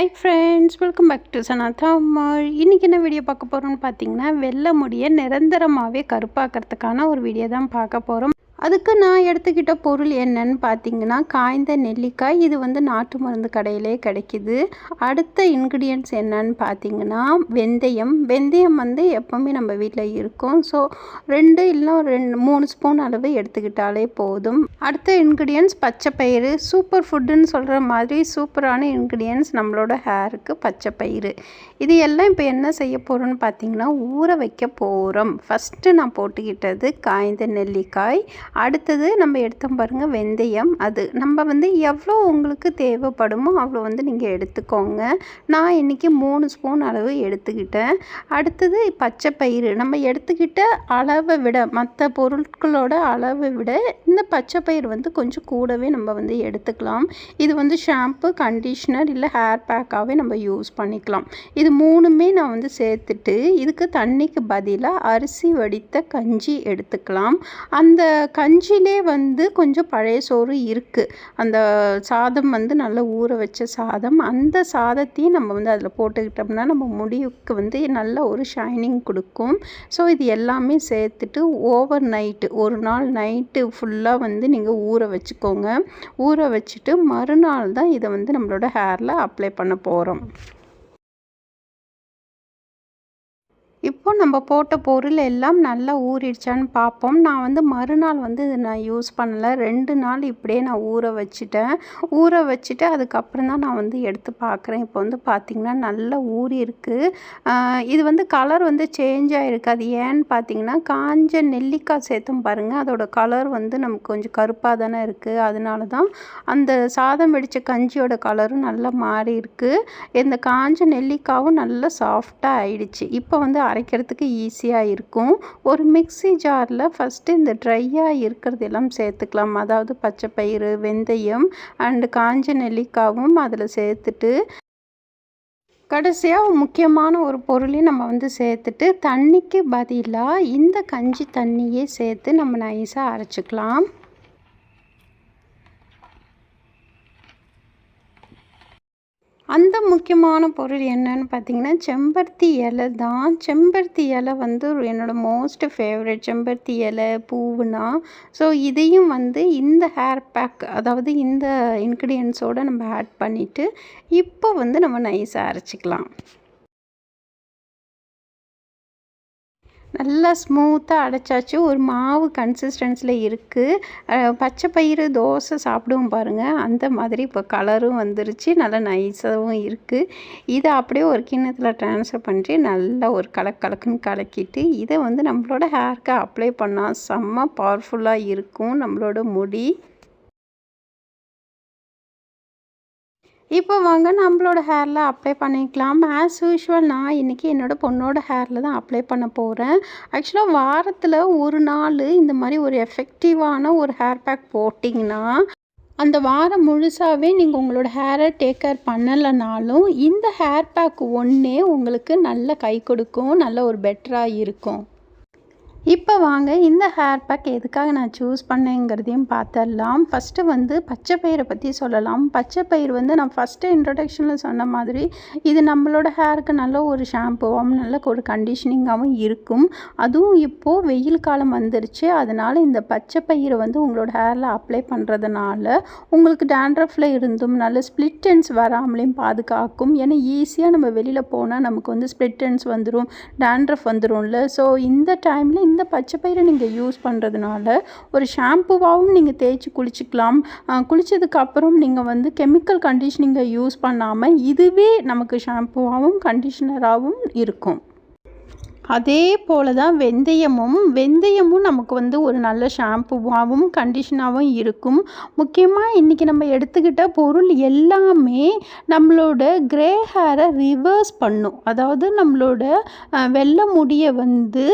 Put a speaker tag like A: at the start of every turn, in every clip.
A: Hi friends welcome back to Sanatha அம்மாள் இன்றைக்கி என்ன video பார்க்க போகிறோம்னு பார்த்தீங்கன்னா வெள்ளை முடியை நிரந்தரமாகவே கருப்பாக்கிறதுக்கான ஒரு வீடியோ தான் பார்க்க போகிறோம் அதுக்கு நான் எடுத்துக்கிட்ட பொருள் என்னன்னு பார்த்தீங்கன்னா காய்ந்த நெல்லிக்காய். இது வந்து நாட்டு மருந்து கடையிலே கிடைக்கிது. அடுத்த இன்க்ரீடியன்ட்ஸ் என்னன்னு பார்த்தீங்கன்னா வெந்தயம். வெந்தயம் வந்து எப்போவுமே நம்ம வீட்டில் இருக்கும். ஸோ ரெண்டு இல்லை ரெண்டு மூணு ஸ்பூன் அளவு எடுத்துக்கிட்டாலே போதும். அடுத்த இன்க்ரீடியன்ஸ் பச்சை பயிறு. சூப்பர் ஃபுட்டுன்னு சொல்கிற மாதிரி சூப்பரான இன்க்ரீடியன்ஸ் நம்மளோட ஹேருக்கு பச்சை பயிறு. இது எல்லாம் இப்போ என்ன செய்ய போகிறோன்னு பார்த்தீங்கன்னா ஊற வைக்க போகிறோம் ஃபஸ்ட்டு நான் போட்டுக்கிட்டது காய்ந்த நெல்லிக்காய். அடுத்தது நம்ம எடுத்தோம் பாருங்கள் வெந்தயம். அது நம்ம வந்து எவ்வளோ உங்களுக்கு தேவைப்படுமோ அவ்வளோ வந்து நீங்கள் எடுத்துக்கோங்க. நான் இன்றைக்கி மூணு ஸ்பூன் அளவு எடுத்துக்கிட்டேன். அடுத்தது பச்சை பயிறு. நம்ம எடுத்துக்கிட்ட அளவை விட மற்ற பொருட்களோட அளவை விட இந்த பச்சை பயிறு வந்து கொஞ்சம் கூடவே நம்ம வந்து எடுத்துக்கலாம். இது வந்து ஷாம்பு கண்டிஷ்னர் இல்லை ஹேர் பேக்காகவே நம்ம யூஸ் பண்ணிக்கலாம். இது மூணுமே நான் வந்து சேர்த்துட்டு இதுக்கு தண்ணிக்கு பதிலாக அரிசி வடித்த கஞ்சி எடுத்துக்கலாம். அந்த கஞ்சிலே வந்து கொஞ்சம் பழைய சோறு இருக்குது அந்த சாதம் வந்து நல்லா ஊற வச்ச சாதம். அந்த சாதத்தையும் நம்ம வந்து அதில் போட்டுக்கிட்டோம்னா நம்ம முடிவுக்கு வந்து நல்ல ஒரு ஷைனிங் கொடுக்கும். ஸோ இது எல்லாமே சேர்த்துட்டு ஓவர் நைட்டு ஒரு நாள் நைட்டு ஃபுல்லாக வந்து நீங்கள் ஊற வச்சுக்கோங்க. ஊற வச்சுட்டு மறுநாள் தான் இதை வந்து நம்மளோட ஹேரில் அப்ளை பண்ண போகிறோம் இப்போ நம்ம போட்ட பொருள் எல்லாம் நல்லா ஊறிடுச்சான்னு பார்ப்போம். நான் வந்து மறுநாள் வந்து இதை நான் யூஸ் பண்ணலை. ரெண்டு நாள் இப்படியே நான் ஊற வச்சுட்டேன். ஊற வச்சுட்டு அதுக்கப்புறம் தான் நான் வந்து எடுத்து பார்க்குறேன். இப்போ வந்து பார்த்திங்கன்னா நல்லா ஊறி இருக்குது இது வந்து கலர் வந்து சேஞ்ச் ஆகிருக்கு அது ஏன்னு பார்த்தீங்கன்னா காஞ்ச நெல்லிக்காய் சேர்த்தும் பாருங்கள் அதோட கலர் வந்து நமக்கு கொஞ்சம் கருப்பாக தானே இருக்குது அதனால தான் அந்த சாதம் வெடித்த கஞ்சியோட கலரும் நல்லா மாறி இருக்குது இந்த காஞ்ச நெல்லிக்காவும் நல்லா சாஃப்டாக ஆயிடுச்சு. இப்போ வந்து அரைக்கிறதுக்கு ஈஸியாக இருக்கும். ஒரு மிக்ஸி ஜாரில் ஃபஸ்ட்டு இந்த ட்ரையாக இருக்கிறது எல்லாம் சேர்த்துக்கலாம். அதாவது பச்சை பயிறு வெந்தயம் அண்டு காஞ்ச நெல்லிக்காவும் அதில் சேர்த்துட்டு கடைசியாக முக்கியமான ஒரு பொருளையும் நம்ம வந்து சேர்த்துட்டு தண்ணிக்கு பதிலாக இந்த கஞ்சி தண்ணியே சேர்த்து நம்ம நைஸாக அரைச்சிக்கலாம். அந்த முக்கியமான பொருள் என்னன்னு பார்த்தீங்கன்னா செம்பருத்தி இலை தான். செம்பருத்தி இலை வந்து என்னோடய மோஸ்ட் ஃபேவரட் செம்பருத்தி இலை பூவுனா ஸோ இதையும் வந்து இந்த ஹேர் பேக் அதாவது இந்த இன்க்ரீடியன்ஸோடு நம்ம ஆட் பண்ணிவிட்டு இப்போ வந்து நம்ம நைஸாக அரைச்சிக்கலாம். நல்லா ஸ்மூத்தாக அடைச்சாச்சு. ஒரு மாவு கன்சிஸ்டன்ஸில் இருக்குது பச்சை பயிறு தோசை சாப்பிடுவோம் பாருங்கள் அந்த மாதிரி இப்போ கலரும் வந்துருச்சு. நல்லா நைஸாகவும் இருக்குது இதை அப்படியே ஒரு கிண்ணத்தில் ட்ரான்ஸ்ஃபர் பண்ணிட்டு நல்லா ஒரு கலக்கு கலக்குன்னு கலக்கிட்டு இதை வந்து நம்மளோட ஹேர்க்கு அப்ளை பண்ணால் செம்ம பவர்ஃபுல்லாக இருக்கும் நம்மளோட முடி. இப்போ வாங்க நம்மளோட ஹேரில் அப்ளை பண்ணிக்கலாம். ஆஸ் யூஷுவல் நான் இன்றைக்கி என்னோடய பொண்ணோட ஹேரில் தான் அப்ளை பண்ண போகிறேன் ஆக்சுவலாக வாரத்தில் ஒரு நாள் இந்த மாதிரி ஒரு எஃபெக்டிவான ஒரு ஹேர் பேக் போட்டிங்கன்னா அந்த வாரம் முழுசாகவே நீங்கள் உங்களோட ஹேரை டேக் கேர் பண்ணலைனாலும் இந்த ஹேர் பேக் ஒன்றே உங்களுக்கு நல்ல கை கொடுக்கும் நல்ல ஒரு பெட்டராக இருக்கும். இப்போ வாங்க இந்த ஹேர் பேக் எதுக்காக நான் சூஸ் பண்ணேங்கிறதையும் பார்த்துடலாம். ஃபஸ்ட்டு வந்து பச்சை பயிரை பற்றி சொல்லலாம். பச்சை பயிர் வந்து நான் ஃபஸ்ட்டு இன்ட்ரடக்ஷனில் சொன்ன மாதிரி இது நம்மளோட ஹேருக்கு நல்ல ஒரு ஷாம்புவாகவும் நல்ல ஒரு கண்டிஷனிங்காகவும் இருக்கும். அதுவும் இப்போது வெயில் காலம் வந்துருச்சு. அதனால் இந்த பச்சை பயிரை வந்து உங்களோட ஹேரில் அப்ளை பண்ணுறதுனால உங்களுக்கு டேண்ட்ரஃபில் இருந்தும் நல்ல ஸ்ப்ளிட் எண்ட்ஸ் வராமலையும் பாதுகாக்கும். ஏன்னா ஈஸியாக நம்ம வெளியில் போனால் நமக்கு வந்து ஸ்ப்ளிட் எண்ட்ஸ் வந்துடும் டேண்ட்ரஃப் வந்துடும்ல ஸோ இந்த டைமில் இந்த பச்சை பயிரை நீங்கள் யூஸ் பண்ணுறதுனால ஒரு ஷாம்புவாகவும் நீங்கள் தேய்ச்சி குளிச்சிக்கலாம். குளித்ததுக்கப்புறம் நீங்கள் வந்து கெமிக்கல் கண்டிஷனிங்கை யூஸ் பண்ணாமல் இதுவே நமக்கு ஷாம்புவாகவும் கண்டிஷ்னராகவும் இருக்கும். அதே போல் தான் வெந்தயமும் வெந்தயமும் நமக்கு வந்து ஒரு நல்ல ஷாம்புவாகவும் கண்டிஷனாகவும் இருக்கும். முக்கியமாக இன்றைக்கி நம்ம எடுத்துக்கிட்ட பொருள் எல்லாமே நம்மளோட க்ரே ஹேரை ரிவர்ஸ் பண்ணும். அதாவது நம்மளோட வெள்ளை முடியை வந்து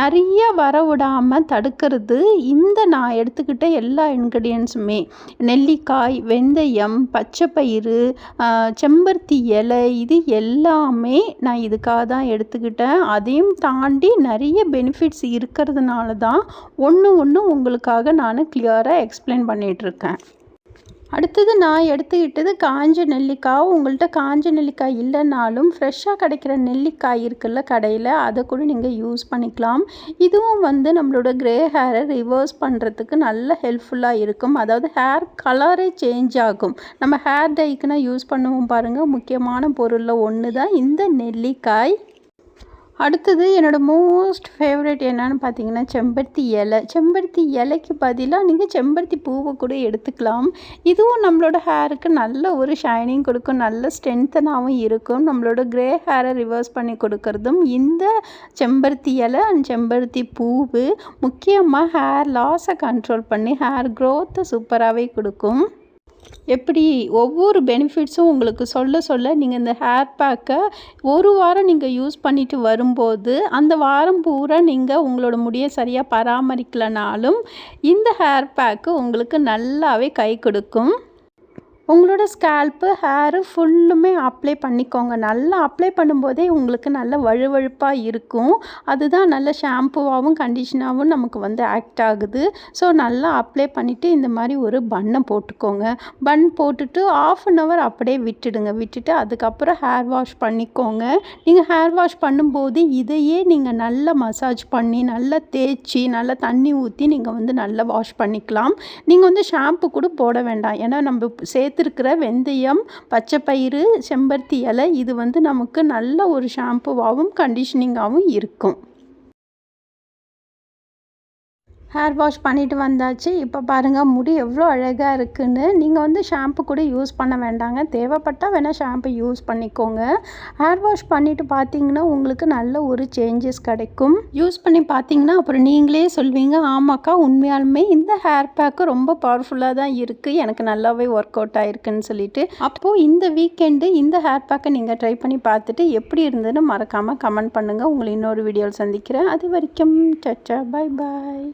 A: நிறைய வர விடாமல் தடுக்கிறது இந்த நான் எடுத்துக்கிட்ட எல்லா இன்க்ரீடியன்ஸுமே நெல்லிக்காய் வெந்தயம் பச்சைப்பயிறு செம்பருத்தி இலை இது எல்லாமே நான் இதுக்காக தான் எடுத்துக்கிட்டேன். அதே அதையும் தாண்டி நிறைய பெனிஃபிட்ஸ் இருக்கிறதுனால தான் ஒன்று ஒன்று உங்களுக்காக நான் கிளியராக எக்ஸ்பிளைன் பண்ணிகிட்ருக்கேன் அடுத்தது நான் எடுத்துக்கிட்டது காஞ்ச நெல்லிக்காய். உங்கள்கிட்ட காஞ்ச நெல்லிக்காய் இல்லைனாலும் ஃப்ரெஷ்ஷாக கிடைக்கிற நெல்லிக்காய் இருக்குல்ல கடையில் அதை கூட நீங்கள் யூஸ் பண்ணிக்கலாம். இதுவும் வந்து நம்மளோட க்ரே ஹேரை ரிவர்ஸ் பண்ணுறதுக்கு நல்ல ஹெல்ப்ஃபுல்லாக இருக்கும். அதாவது ஹேர் கலரே சேஞ்ச் ஆகும். நம்ம ஹேர் டைக்குனா யூஸ் பண்ணுவோம் பாருங்கள் முக்கியமான பொருளில் ஒன்று தான் இந்த நெல்லிக்காய். அடுத்தது என்னோடய மோஸ்ட் ஃபேவரட் என்னன்னு பார்த்தீங்கன்னா செம்பருத்தி இலை. செம்பருத்தி இலைக்கு பதிலாக நீங்கள் செம்பருத்தி பூவை கூட எடுத்துக்கலாம். இதுவும் நம்மளோட ஹேருக்கு நல்ல ஒரு ஷைனிங் கொடுக்கும் நல்ல ஸ்ட்ரென்த்தனாகவும் இருக்கும். நம்மளோட க்ரே ஹேரை ரிவர்ஸ் பண்ணி கொடுக்கறதும் இந்த செம்பருத்தி இலை அண்ட் செம்பருத்தி பூவு முக்கியமாக ஹேர் லாஸை கண்ட்ரோல் பண்ணி ஹேர் க்ரோத்தை சூப்பராகவே கொடுக்கும். எப்படி ஒவ்வொரு பெனிஃபிட்ஸும் உங்களுக்கு சொல்ல சொல்ல நீங்கள் இந்த ஹேர் பேக்கை ஒரு வாரம் நீங்கள் யூஸ் பண்ணிட்டு வரும்போது அந்த வாரம் பூரா நீங்கள் உங்களோட முடியை சரியாக பராமரிக்கலனாலும் இந்த ஹேர் பேக்கு உங்களுக்கு நல்லாவே கை கொடுக்கும். உங்களோட ஸ்கேல்ப்பு ஹேரு ஃபுல்லுமே அப்ளை பண்ணிக்கோங்க. நல்லா அப்ளை பண்ணும்போதே உங்களுக்கு நல்ல வழுவழுப்பாக இருக்கும். அதுதான் நல்ல ஷாம்புவாகவும் கண்டிஷனாகவும் நமக்கு வந்து ஆக்ட் ஆகுது. ஸோ நல்லா அப்ளை பண்ணிவிட்டு இந்த மாதிரி ஒரு பன்னை போட்டுக்கோங்க. பன் போட்டுட்டு ஆஃப் அன் ஹவர் அப்படியே விட்டுடுங்க. விட்டுட்டு அதுக்கப்புறம் ஹேர் வாஷ் பண்ணிக்கோங்க. நீங்கள் ஹேர் வாஷ் பண்ணும்போது இதையே நீங்கள் நல்லா மசாஜ் பண்ணி நல்லா தேய்ச்சி நல்லா தண்ணி ஊற்றி நீங்கள் வந்து நல்லா வாஷ் பண்ணிக்கலாம். நீங்கள் வந்து ஷாம்பு கூட போட வேண்டாம். ஏன்னா நம்ம சேர்த்து சேர்த்துருக்கிற வெந்தயம் பச்சைப்பயிறு செம்பருத்தி இலை இது வந்து நமக்கு நல்ல ஒரு ஷாம்புவாகவும் கண்டிஷனிங்காகவும் இருக்கும். ஹேர் வாஷ் பண்ணிவிட்டு வந்தாச்சு. இப்போ பாருங்கள் முடி எவ்வளோ அழகாக இருக்குன்னு. நீங்கள் வந்து ஷாம்பு கூட யூஸ் பண்ண வேண்டாங்க. தேவைப்பட்டால் வேணால் ஷாம்பு யூஸ் பண்ணிக்கோங்க. ஹேர் வாஷ் பண்ணிவிட்டு பார்த்தீங்கன்னா உங்களுக்கு நல்ல ஒரு சேஞ்சஸ் கிடைக்கும். யூஸ் பண்ணி பார்த்தீங்கன்னா அப்புறம் நீங்களே சொல்வீங்க ஆமாக்கா உண்மையாலுமே இந்த ஹேர் பேக்கு ரொம்ப பவர்ஃபுல்லாக தான் இருக்குது எனக்கு நல்லாவே ஒர்க் அவுட் ஆயிருக்குன்னு சொல்லிட்டு. அப்போது இந்த வீக்கெண்டு இந்த ஹேர் பேக்கை நீங்கள் ட்ரை பண்ணி பார்த்துட்டு எப்படி இருந்ததுன்னு மறக்காமல் கமெண்ட் பண்ணுங்கள் உங்களை இன்னொரு வீடியோவில் சந்திக்கிறேன். அது வரைக்கும் சச்சா பாய் பாய்